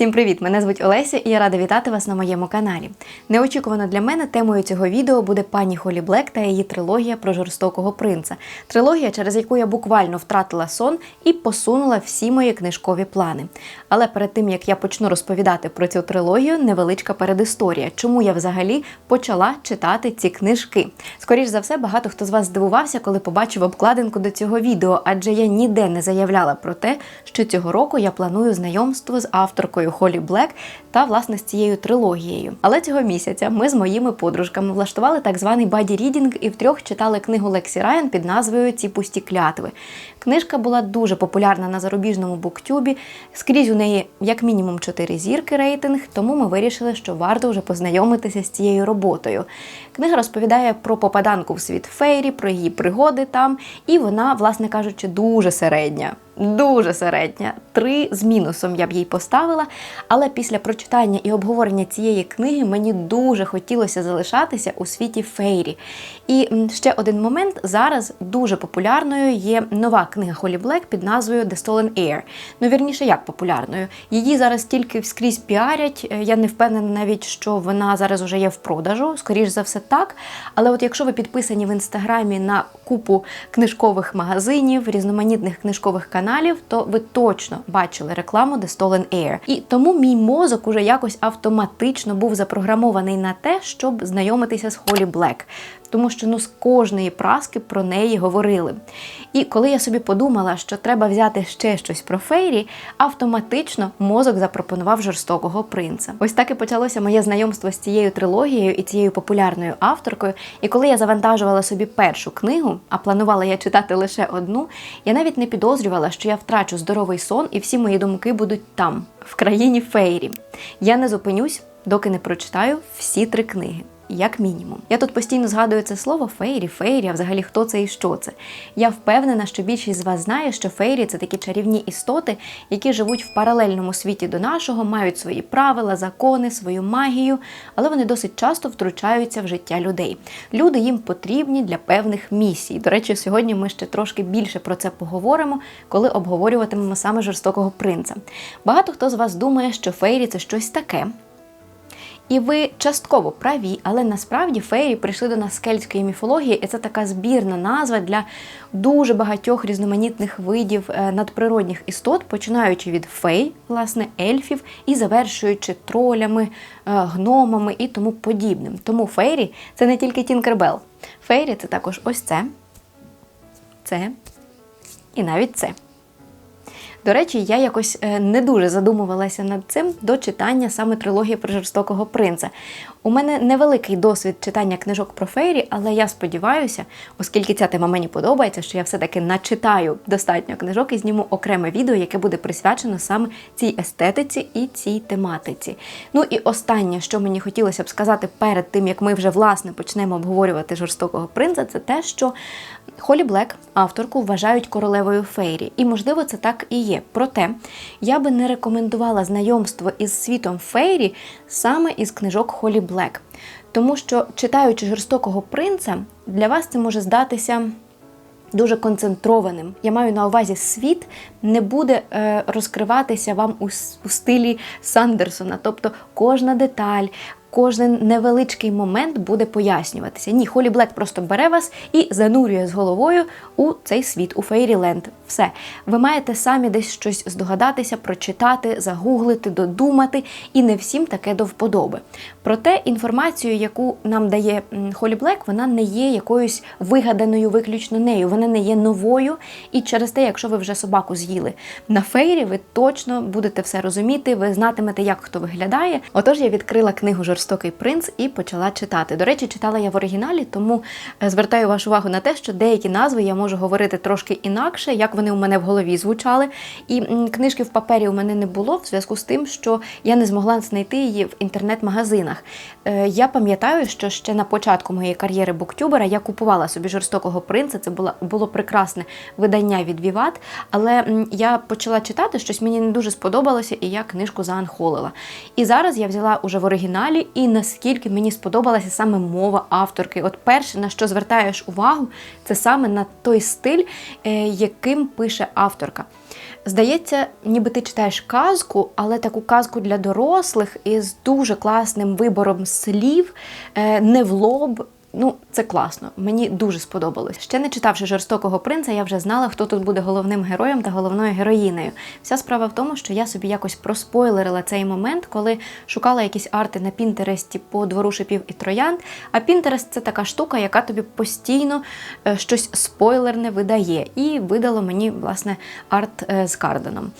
Всім привіт! Мене звуть Олеся і я рада вітати вас на моєму каналі. Неочікувано для мене темою цього відео буде пані Холі Блек та її трилогія про жорстокого принца. Трилогія, через яку я буквально втратила сон і посунула всі мої книжкові плани. Але перед тим як я почну розповідати про цю трилогію, невеличка передісторія, чому я взагалі почала читати ці книжки. Скоріш за все, багато хто з вас здивувався, коли побачив обкладинку до цього відео, адже я ніде не заявляла про те, що цього року я планую знайомство з авторкою Холі Блек та власне з цією трилогією. Але цього місяця ми з моїми подружками влаштували так званий баді рідінг і втрьох читали книгу Лексі Райан під назвою Ці пусті клятви. Книжка була дуже популярна на зарубіжному буктюбі. Скрізь у неї як мінімум 4 зірки рейтинг, тому ми вирішили, що варто вже познайомитися з цією роботою. Книга розповідає про попаданку в світ Фейрі, про її пригоди там, і вона, власне кажучи, дуже середня. Дуже середня. Три з мінусом я б їй поставила. Але після прочитання і обговорення цієї книги мені дуже хотілося залишатися у світі Фейрі. І ще один момент: зараз дуже популярною є нова книга Холі Блек під назвою The Stolen Air. Ну, вірніше, як популярною. Її зараз тільки скрізь піарять. Е, я не впевнена навіть, що вона зараз уже є в продажу, скоріш за все так. Але от якщо ви підписані в інстаграмі на купу книжкових магазинів, різноманітних книжкових каналів, то ви точно бачили рекламу The Stolen Air. І тому мій мозок уже якось автоматично був запрограмований на те, щоб знайомитися з Холі Блек тому що ну з кожної праски про неї говорили. І коли я собі подумала, що треба взяти ще щось про Фейрі, автоматично мозок запропонував жорстокого принца. Ось так і почалося моє знайомство з цією трилогією і цією популярною авторкою. І коли я завантажувала собі першу книгу, а планувала я читати лише одну, я навіть не підозрювала, що я втрачу здоровий сон, і всі мої думки будуть там, в країні Фейрі. Я не зупинюсь, доки не прочитаю всі три книги як мінімум. Я тут постійно згадую це слово фейрі, фейрі, а взагалі хто це і що це. Я впевнена, що більшість з вас знає, що фейрі це такі чарівні істоти, які живуть в паралельному світі до нашого, мають свої правила, закони, свою магію, але вони досить часто втручаються в життя людей. Люди їм потрібні для певних місій. До речі, сьогодні ми ще трошки більше про це поговоримо, коли обговорюватимемо саме жорстокого принца. Багато хто з вас думає, що фейрі це щось таке. І ви частково праві, але насправді феї прийшли до нас з кельтської міфології, і це така збірна назва для дуже багатьох різноманітних видів е, надприродних істот, починаючи від фей, власне, ельфів, і завершуючи тролями, е, гномами і тому подібним. Тому фейрі це не тільки Тінкербел. Фейрі це також ось це, це і навіть це. До речі, я якось е, не дуже задумувалася над цим до читання саме трилогії про жорстокого принца. У мене невеликий досвід читання книжок про фейрі, але я сподіваюся, оскільки ця тема мені подобається, що я все-таки начитаю достатньо книжок і зніму окреме відео, яке буде присвячено саме цій естетиці і цій тематиці. Ну і останнє, що мені хотілося б сказати перед тим, як ми вже власне почнемо обговорювати жорстокого принца, це те, що Холі Блек, авторку, вважають королевою фейрі. І, можливо, це так і є. Проте я би не рекомендувала знайомство із світом фейрі саме із книжок Холі Блек. Тому що, читаючи жорстокого принца, для вас це може здатися. Дуже концентрованим. Я маю на увазі світ не буде е, розкриватися вам у, у стилі Сандерсона. Тобто кожна деталь, кожен невеличкий момент буде пояснюватися. Ні, Холі Блек просто бере вас і занурює з головою у цей світ, у Фейріленд. Все. Ви маєте самі десь щось здогадатися, прочитати, загуглити, додумати, і не всім таке до вподоби. Проте інформацію, яку нам дає Холі Блек, вона не є якоюсь вигаданою виключно нею, вона не є новою. І через те, якщо ви вже собаку з'їли на фейрі, ви точно будете все розуміти, ви знатимете, як хто виглядає. Отож, я відкрила книгу Жорстокий принц і почала читати. До речі, читала я в оригіналі, тому е, звертаю вашу увагу на те, що деякі назви я можу говорити трошки інакше, як вони у мене в голові звучали. І книжки в папері у мене не було в зв'язку з тим, що я не змогла знайти її в інтернет-магазинах. Е, я пам'ятаю, що ще на початку моєї кар'єри буктюбера я купувала собі жорстокого принца. Це було було прекрасне видання від Віват, але я почала читати щось, мені не дуже сподобалося, і я книжку заанхолила. І зараз я взяла уже в оригіналі, і наскільки мені сподобалася саме мова авторки. От перше, на що звертаєш увагу, це саме на той стиль, е, яким пише авторка. Здається, ніби ти читаєш казку, але таку казку для дорослих із дуже класним вибором слів, е, не в лоб. Ну, це класно. Мені дуже сподобалось. Ще не читавши жорстокого принца, я вже знала, хто тут буде головним героєм та головною героїнею. Вся справа в тому, що я собі якось проспойлерила цей момент, коли шукала якісь арти на Пінтересті по двору шипів і троянд. А Пінтерест це така штука, яка тобі постійно е, щось спойлерне видає. І видало мені власне арт е, з Карденом.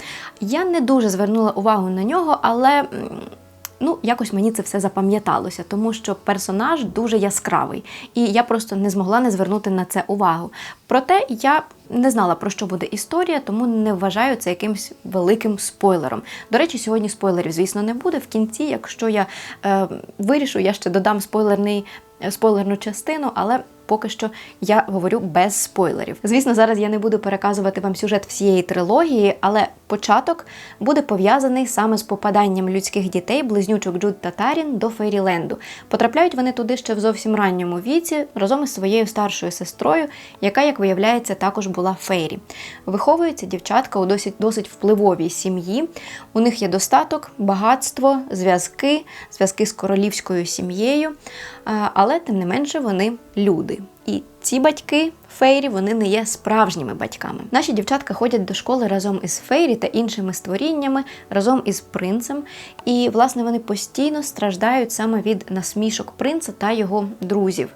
Я не дуже звернула увагу на нього, але. Ну, якось мені це все запам'яталося, тому що персонаж дуже яскравий, і я просто не змогла не звернути на це увагу. Проте я не знала про що буде історія, тому не вважаю це якимось великим спойлером. До речі, сьогодні спойлерів, звісно, не буде. В кінці, якщо я е, вирішу, я ще додам спойлерний, спойлерну частину, але. Поки що я говорю без спойлерів. Звісно, зараз я не буду переказувати вам сюжет всієї трилогії, але початок буде пов'язаний саме з попаданням людських дітей, близнючок Джуд та Тарін до Фейріленду. Потрапляють вони туди ще в зовсім ранньому віці разом із своєю старшою сестрою, яка, як виявляється, також була Фейрі. Виховується дівчатка у досить досить впливовій сім'ї. У них є достаток, багатство, зв'язки, зв'язки з королівською сім'єю, але тим не менше вони люди. І ці батьки Фейрі вони не є справжніми батьками. Наші дівчатка ходять до школи разом із Фейрі та іншими створіннями, разом із принцем. І, власне, вони постійно страждають саме від насмішок принца та його друзів.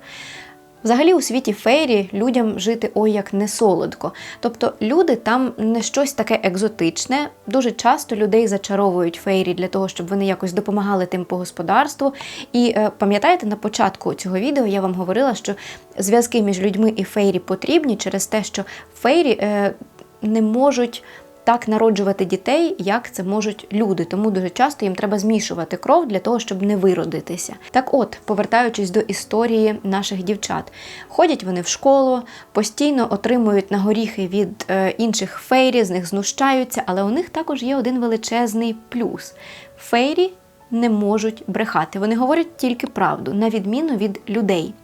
Взагалі у світі фейрі людям жити ой як не солодко. Тобто люди там не щось таке екзотичне. Дуже часто людей зачаровують фейрі для того, щоб вони якось допомагали тим по господарству. І е, пам'ятаєте, на початку цього відео я вам говорила, що зв'язки між людьми і фейрі потрібні через те, що фейрі е, не можуть так народжувати дітей, як це можуть люди. Тому дуже часто їм треба змішувати кров для того, щоб не виродитися. Так от, повертаючись до історії наших дівчат, ходять вони в школу, постійно отримують на горіхи від е, інших фейрі, з них знущаються, але у них також є один величезний плюс. Фейрі не можуть брехати. Вони говорять тільки правду, на відміну від людей.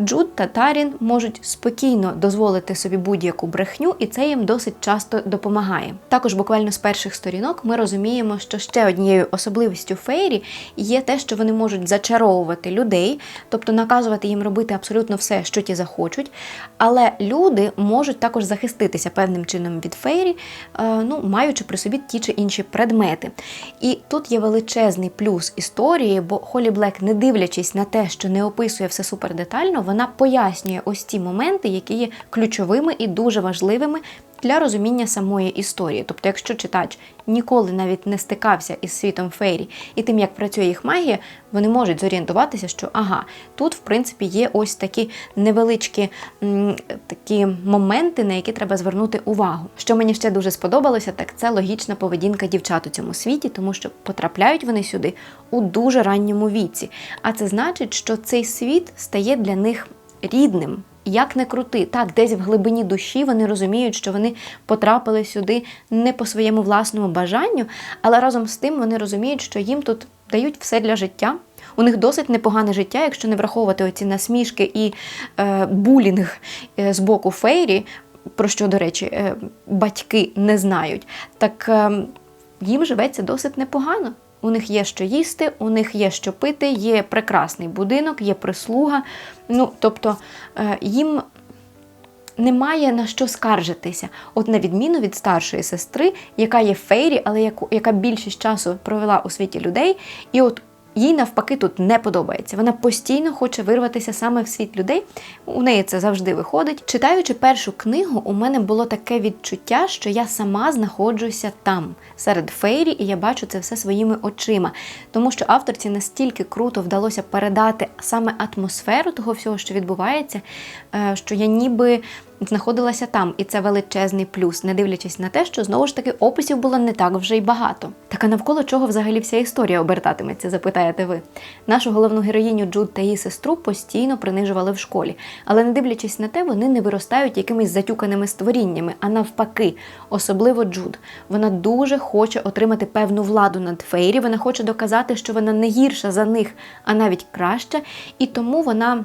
Джуд та Тарін можуть спокійно дозволити собі будь-яку брехню, і це їм досить часто допомагає. Також буквально з перших сторінок ми розуміємо, що ще однією особливістю фейрі є те, що вони можуть зачаровувати людей, тобто наказувати їм робити абсолютно все, що ті захочуть. Але люди можуть також захиститися певним чином від фейрі, е, ну, маючи при собі ті чи інші предмети. І тут є величезний плюс історії, бо Холі Блек, не дивлячись на те, що не описує все супер детально, вона пояснює ось ті моменти, які є ключовими і дуже важливими для розуміння самої історії. Тобто, якщо читач ніколи навіть не стикався із світом фейрі і тим, як працює їх магія, вони можуть зорієнтуватися, що ага, тут, в принципі, є ось такі невеличкі м, такі моменти, на які треба звернути увагу. Що мені ще дуже сподобалося, так це логічна поведінка дівчат у цьому світі, тому що потрапляють вони сюди у дуже ранньому віці. А це значить, що цей світ стає для них рідним. Як не крути, так, десь в глибині душі вони розуміють, що вони потрапили сюди не по своєму власному бажанню, але разом з тим вони розуміють, що їм тут дають все для життя. У них досить непогане життя, якщо не враховувати оці насмішки і е, булінг е, з боку фейрі, про що, до речі, е, батьки не знають. Так е, їм живеться досить непогано. У них є що їсти, у них є що пити, є прекрасний будинок, є прислуга. Ну, тобто е, їм немає на що скаржитися. От на відміну від старшої сестри, яка є фейрі, але яку, яка більшість часу провела у світі людей, і от їй навпаки тут не подобається. Вона постійно хоче вирватися саме в світ людей. У неї це завжди виходить. Читаючи першу книгу, у мене було таке відчуття, що я сама знаходжуся там, серед фейрі, і я бачу це все своїми очима. Тому що авторці настільки круто вдалося передати саме атмосферу того всього, що відбувається, е, що я ніби знаходилася там, і це величезний плюс, не дивлячись на те, що знову ж таки описів було не так вже й багато. Так а навколо чого взагалі вся історія обертатиметься, запитаєте ви. Нашу головну героїню Джуд та її сестру постійно принижували в школі, але не дивлячись на те, вони не виростають якимись затюканими створіннями, а навпаки, особливо Джуд. Вона дуже хоче отримати певну владу над Фейрі. Вона хоче доказати, що вона не гірша за них, а навіть краща, і тому вона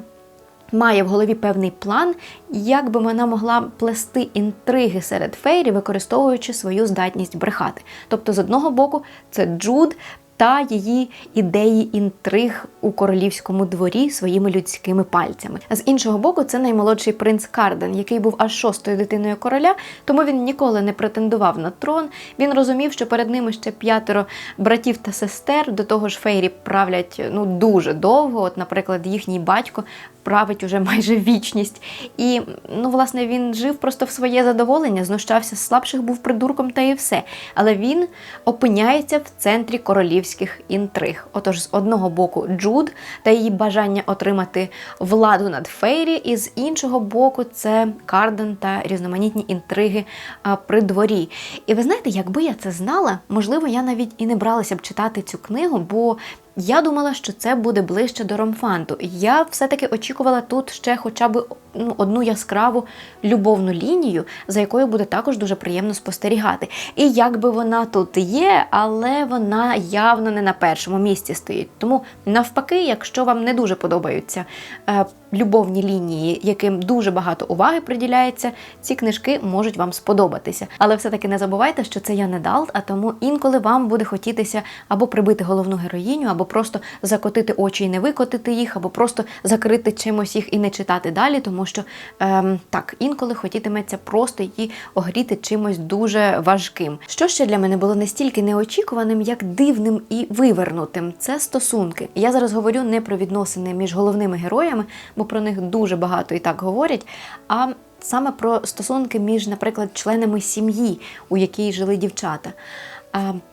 має в голові певний план, як би вона могла плести інтриги серед фейрі, використовуючи свою здатність брехати. Тобто, з одного боку, це Джуд. Та її ідеї інтриг у королівському дворі своїми людськими пальцями. А З іншого боку, це наймолодший принц Карден, який був аж шостою дитиною короля, тому він ніколи не претендував на трон. Він розумів, що перед ними ще п'ятеро братів та сестер. До того ж, фейрі правлять ну дуже довго. От, наприклад, їхній батько править уже майже вічність. І ну, власне, він жив просто в своє задоволення, знущався з слабших, був придурком та і все. Але він опиняється в центрі королівських інтриг. Отож, з одного боку, Джуд та її бажання отримати владу над Фейрі, і з іншого боку, це Карден та різноманітні інтриги а, при дворі. І ви знаєте, якби я це знала, можливо, я навіть і не бралася б читати цю книгу, бо я думала, що це буде ближче до ромфанту. Я все-таки очікувала тут ще хоча б ну, одну яскраву любовну лінію, за якою буде також дуже приємно спостерігати. І якби вона тут є, але вона явно не на першому місці стоїть. Тому навпаки, якщо вам не дуже подобаються е, любовні лінії, яким дуже багато уваги приділяється, ці книжки можуть вам сподобатися. Але все-таки не забувайте, що це я не Далт, а тому інколи вам буде хотітися або прибити головну героїню, або просто закотити очі і не викотити їх, або просто закрити чимось їх і не читати далі, тому що ем, так, інколи хотітиметься просто її огріти чимось дуже важким. Що ще для мене було настільки неочікуваним, як дивним і вивернутим, це стосунки. Я зараз говорю не про відносини між головними героями, бо про них дуже багато і так говорять. а Саме про стосунки між, наприклад, членами сім'ї, у якій жили дівчата.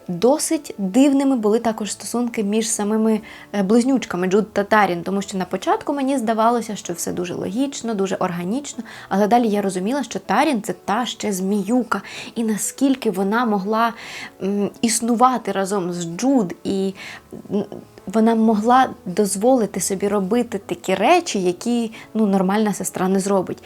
Досить дивними були також стосунки між самими е, близнючками Джуд та Тарін, тому що на початку мені здавалося, що все дуже логічно, дуже органічно, але далі я розуміла, що Тарін це та ще зміюка, і наскільки вона могла існувати разом з Джуд, і вона могла дозволити собі робити такі речі, які ну, нормальна сестра не зробить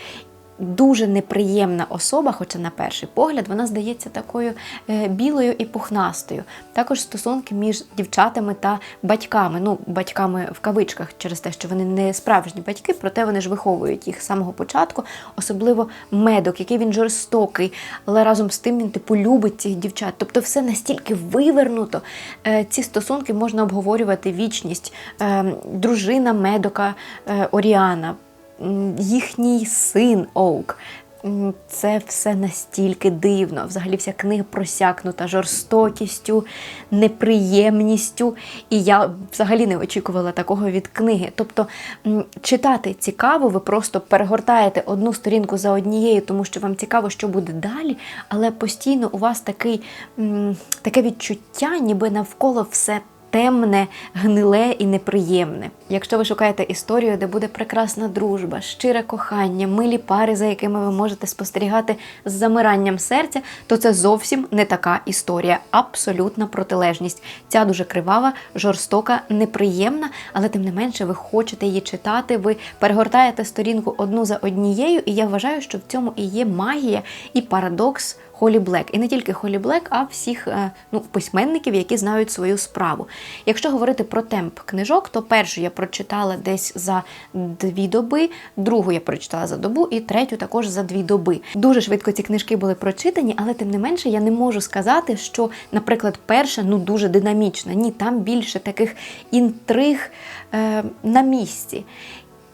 дуже неприємна особа, хоча на перший погляд вона здається такою е, білою і пухнастою. Також стосунки між дівчатами та батьками. Ну, батьками в кавичках через те, що вони не справжні батьки, проте вони ж виховують їх з самого початку, особливо медок, який він жорстокий, але разом з тим він типу любить цих дівчат. Тобто, все настільки вивернуто. Е, ці стосунки можна обговорювати вічність. Е, дружина медока Оріана їхній син Оук. Це все настільки дивно. Взагалі, вся книга просякнута жорстокістю, неприємністю. І я взагалі не очікувала такого від книги. Тобто читати цікаво, ви просто перегортаєте одну сторінку за однією, тому що вам цікаво, що буде далі, але постійно у вас такий, таке відчуття, ніби навколо все темне, гниле і неприємне. Якщо ви шукаєте історію, де буде прекрасна дружба, щире кохання, милі пари, за якими ви можете спостерігати з замиранням серця, то це зовсім не така історія, абсолютна протилежність. Ця дуже кривава, жорстока, неприємна, але тим не менше ви хочете її читати. Ви перегортаєте сторінку одну за однією, і я вважаю, що в цьому і є магія і парадокс. Холі Блек. І не тільки Холі Блек, а всіх е, ну, письменників, які знають свою справу. Якщо говорити про темп книжок, то першу я прочитала десь за дві доби, другу я прочитала за добу, і третю також за дві доби. Дуже швидко ці книжки були прочитані, але тим не менше я не можу сказати, що, наприклад, перша ну дуже динамічна. Ні, там більше таких інтриг е, на місці.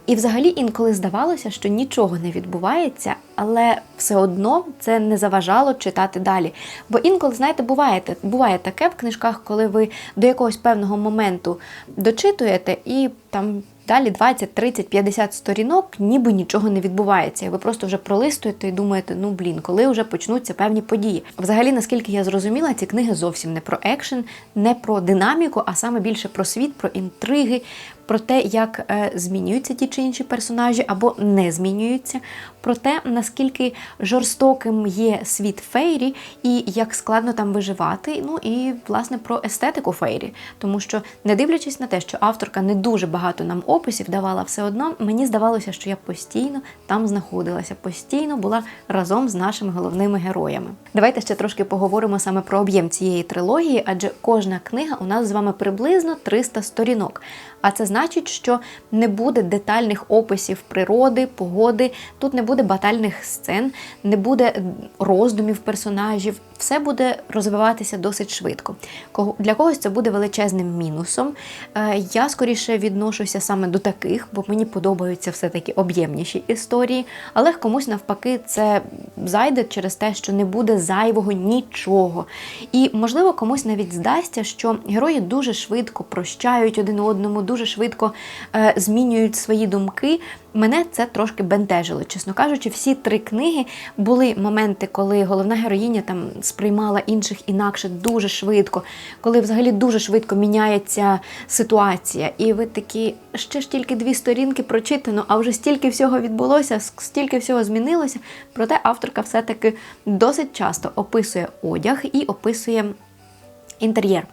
І взагалі інколи здавалося, що нічого не відбувається, але все одно це не заважало читати далі. Бо інколи, знаєте, буває, буває таке в книжках, коли ви до якогось певного моменту дочитуєте і там. Далі 20, 30, 50 сторінок, ніби нічого не відбувається. Ви просто вже пролистуєте і думаєте, ну блін, коли вже почнуться певні події. Взагалі, наскільки я зрозуміла, ці книги зовсім не про екшен, не про динаміку, а саме більше про світ, про інтриги, про те, як е, змінюються ті чи інші персонажі або не змінюються, про те, наскільки жорстоким є світ Фейрі і як складно там виживати. Ну і власне про естетику Фейрі. Тому що, не дивлячись на те, що авторка не дуже багато нам описів давала, все одно мені здавалося, що я постійно там знаходилася, постійно була разом з нашими головними героями. Давайте ще трошки поговоримо саме про об'єм цієї трилогії, адже кожна книга у нас з вами приблизно 300 сторінок. А це значить, що не буде детальних описів природи, погоди, тут не буде батальних сцен, не буде роздумів персонажів. Все буде розвиватися досить швидко. Для когось це буде величезним мінусом. Е, Я скоріше відношуся саме до таких, бо мені подобаються все-таки об'ємніші історії, але комусь навпаки це зайде через те, що не буде зайвого нічого. І можливо комусь навіть здасться, що герої дуже швидко прощають один одному, дуже швидко е, змінюють свої думки. Мене це трошки бентежило. Чесно кажучи, всі три книги були моменти, коли головна героїня там сприймала інших інакше дуже швидко, коли взагалі дуже швидко міняється ситуація. І ви такі, ще ж тільки дві сторінки прочитано, а вже стільки всього відбулося, стільки всього змінилося. Проте авторка все-таки досить часто описує одяг і описує інтер'єр.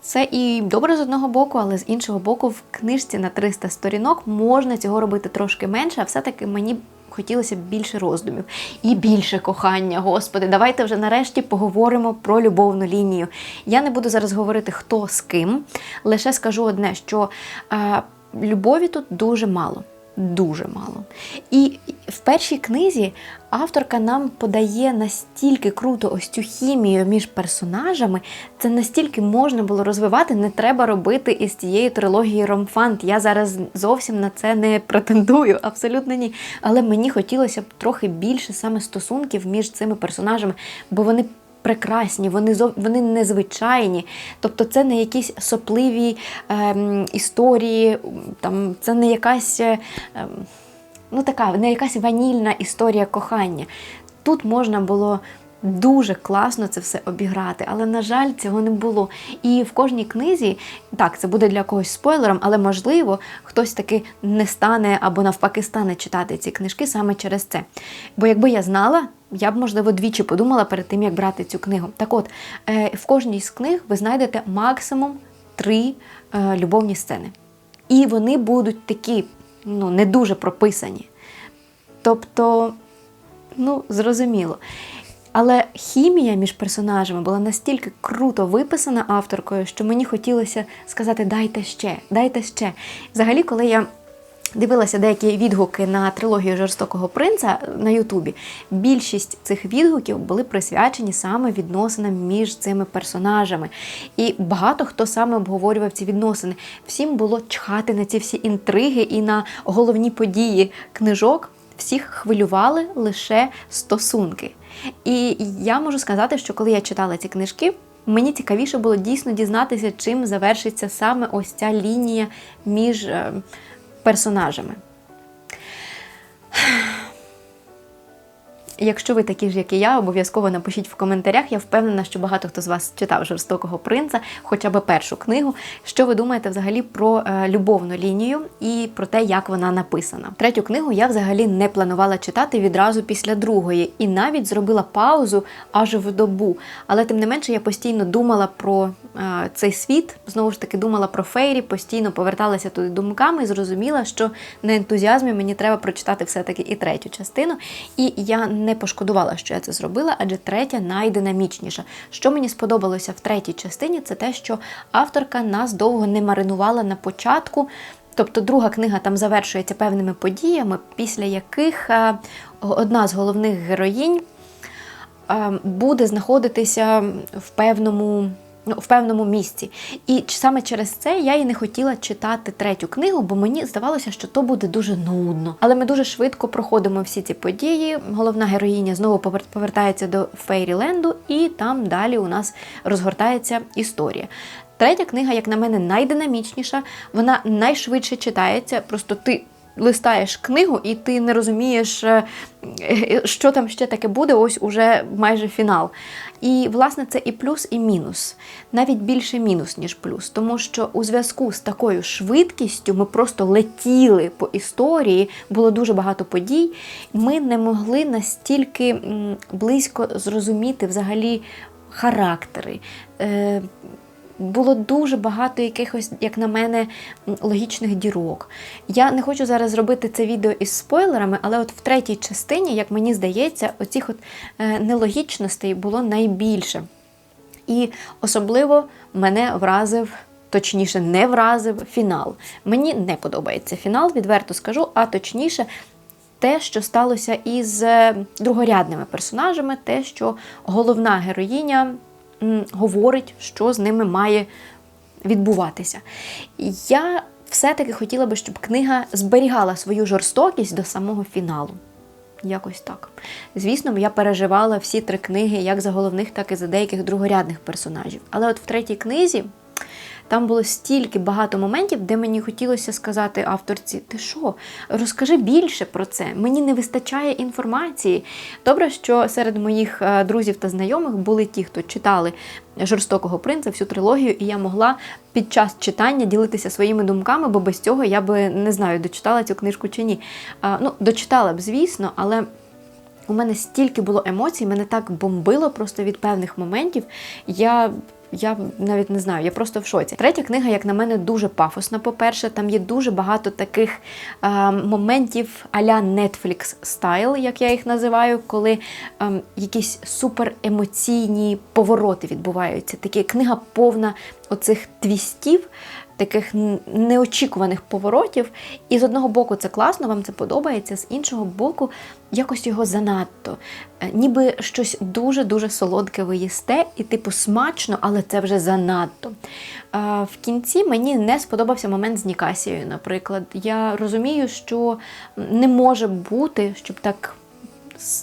Це і добре з одного боку, але з іншого боку, в книжці на 300 сторінок можна цього робити трошки менше, а все-таки мені хотілося б більше роздумів і більше кохання. Господи, давайте вже нарешті поговоримо про любовну лінію. Я не буду зараз говорити, хто з ким, лише скажу одне, що е, любові тут дуже мало. Дуже мало. І в першій книзі авторка нам подає настільки круто ось цю хімію між персонажами, це настільки можна було розвивати, не треба робити із цієї трилогії Ромфант. Я зараз зовсім на це не претендую, абсолютно ні. Але мені хотілося б трохи більше саме стосунків між цими персонажами, бо вони прекрасні, вони вони незвичайні. Тобто це не якісь сопливі ем, історії, там, це не якась. е, Ем, ну така, не якась ванільна історія кохання. Тут можна було дуже класно це все обіграти, але, на жаль, цього не було. І в кожній книзі, так, це буде для когось спойлером, але можливо, хтось таки не стане або навпаки стане читати ці книжки саме через це. Бо якби я знала, я б, можливо, двічі подумала перед тим, як брати цю книгу. Так от, е, в кожній з книг ви знайдете максимум три е, любовні сцени. І вони будуть такі, ну, не дуже прописані. Тобто, ну, зрозуміло. Але хімія між персонажами була настільки круто виписана авторкою, що мені хотілося сказати: дайте ще, дайте ще. Взагалі, коли я дивилася деякі відгуки на трилогію жорстокого принца на Ютубі, більшість цих відгуків були присвячені саме відносинам між цими персонажами. І багато хто саме обговорював ці відносини. Всім було чхати на ці всі інтриги і на головні події книжок. Всіх хвилювали лише стосунки. І я можу сказати, що коли я читала ці книжки, мені цікавіше було дійсно дізнатися, чим завершиться саме ось ця лінія між е, персонажами. Якщо ви такі ж, як і я, обов'язково напишіть в коментарях. Я впевнена, що багато хто з вас читав жорстокого принца, хоча б першу книгу. Що ви думаєте взагалі про е, любовну лінію і про те, як вона написана? Третю книгу я взагалі не планувала читати відразу після другої, і навіть зробила паузу аж в добу. Але тим не менше я постійно думала про е, цей світ, знову ж таки думала про фейрі, постійно поверталася туди думками і зрозуміла, що на ентузіазмі мені треба прочитати все-таки і третю частину. І я не пошкодувала, що я це зробила, адже третя найдинамічніша. Що мені сподобалося в третій частині, це те, що авторка нас довго не маринувала на початку. Тобто друга книга там завершується певними подіями, після яких е, одна з головних героїнь е, буде знаходитися в певному. Ну, в певному місці. І саме через це я і не хотіла читати третю книгу, бо мені здавалося, що то буде дуже нудно. Але ми дуже швидко проходимо всі ці події. Головна героїня знову повер- повертається до Фейріленду, і там далі у нас розгортається історія. Третя книга, як на мене, найдинамічніша, вона найшвидше читається. Просто ти листаєш книгу, і ти не розумієш, е, е, що там ще таке буде, ось уже майже фінал. І, власне, це і плюс, і мінус. Навіть більше мінус, ніж плюс. Тому що у зв'язку з такою швидкістю ми просто летіли по історії, було дуже багато подій. Ми не могли настільки близько зрозуміти взагалі характери. Було дуже багато якихось, як на мене, логічних дірок. Я не хочу зараз зробити це відео із спойлерами, але от в третій частині, як мені здається, оцих от е, нелогічностей було найбільше. І особливо мене вразив точніше, не вразив фінал. Мені не подобається фінал, відверто скажу, а точніше. Те, що сталося із е, другорядними персонажами, те, що головна героїня говорить, що з ними має відбуватися. Я все-таки хотіла би, щоб книга зберігала свою жорстокість до самого фіналу. Якось так. Звісно, я переживала всі три книги, як за головних, так і за деяких другорядних персонажів. Але от в третій книзі там було стільки багато моментів, де мені хотілося сказати авторці: ти що, розкажи більше про це. Мені не вистачає інформації. Добре, що серед моїх е, друзів та знайомих були ті, хто читали жорстокого принца, всю трилогію, і я могла під час читання ділитися своїми думками, бо без цього я би не знаю, дочитала цю книжку чи ні. Ну, дочитала б, звісно, але. У мене стільки було емоцій, мене так бомбило просто від певних моментів. Я я навіть не знаю, я просто в шоці. Третя книга, як на мене, дуже пафосна. По-перше, там є дуже багато таких е, моментів а-ля Netflix стайл, як я їх називаю, коли е, якісь суперемоційні повороти відбуваються. Такі книга повна оцих твістів. Таких неочікуваних поворотів. І з одного боку це класно, вам це подобається, з іншого боку, якось його занадто. Е, ніби щось дуже-дуже солодке ви їсте, і типу смачно, але це вже занадто. В кінці мені не сподобався момент з Нікасією, наприклад. Я розумію, що не може бути, щоб так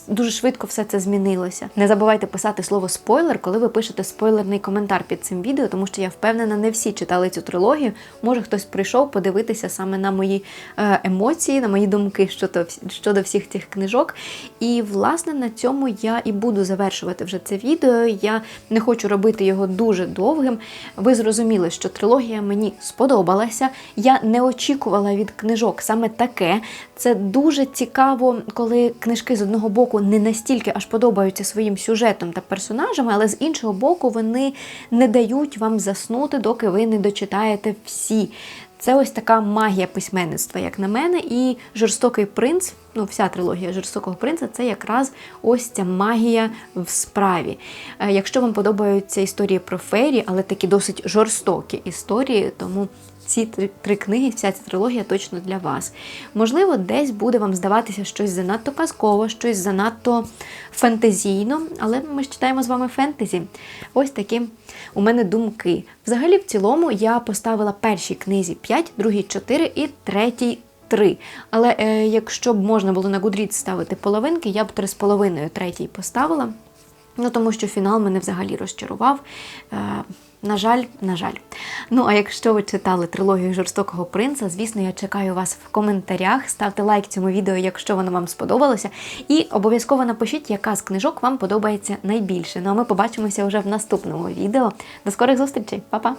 дуже швидко все це змінилося. Не забувайте писати слово спойлер, коли ви пишете спойлерний коментар під цим відео, тому що я впевнена, не всі читали цю трилогію. Може, хтось прийшов подивитися саме на мої е, емоції, на мої думки щодо, щодо всіх цих книжок. І, власне, на цьому я і буду завершувати вже це відео. Я не хочу робити його дуже довгим. Ви зрозуміли, що трилогія мені сподобалася. Я не очікувала від книжок саме таке. Це дуже цікаво, коли книжки з одного боку не настільки аж подобаються своїм сюжетом та персонажами, але з іншого боку, вони не дають вам заснути, доки ви не дочитаєте всі. Це ось така магія письменництва, як на мене, і жорстокий принц, ну, вся трилогія жорстокого принца це якраз ось ця магія в справі. Е, якщо вам подобаються історії про фері, але такі досить жорстокі історії, тому ці три, три книги, вся ця трилогія точно для вас. Можливо, десь буде вам здаватися щось занадто казково, щось занадто фентезійно, але ми ж читаємо з вами фентезі. Ось такі у мене думки. Взагалі, в цілому, я поставила першій книзі 5, другій 4 і третій 3. Але е, якщо б можна було на Goodreads ставити половинки, я б 3,5 третій поставила. Ну, тому що фінал мене взагалі розчарував. Е, на жаль, на жаль. Ну, а якщо ви читали трилогію жорстокого принца, звісно, я чекаю вас в коментарях. Ставте лайк цьому відео, якщо воно вам сподобалося. І обов'язково напишіть, яка з книжок вам подобається найбільше. Ну а ми побачимося вже в наступному відео. До скорих зустрічей, Па-па!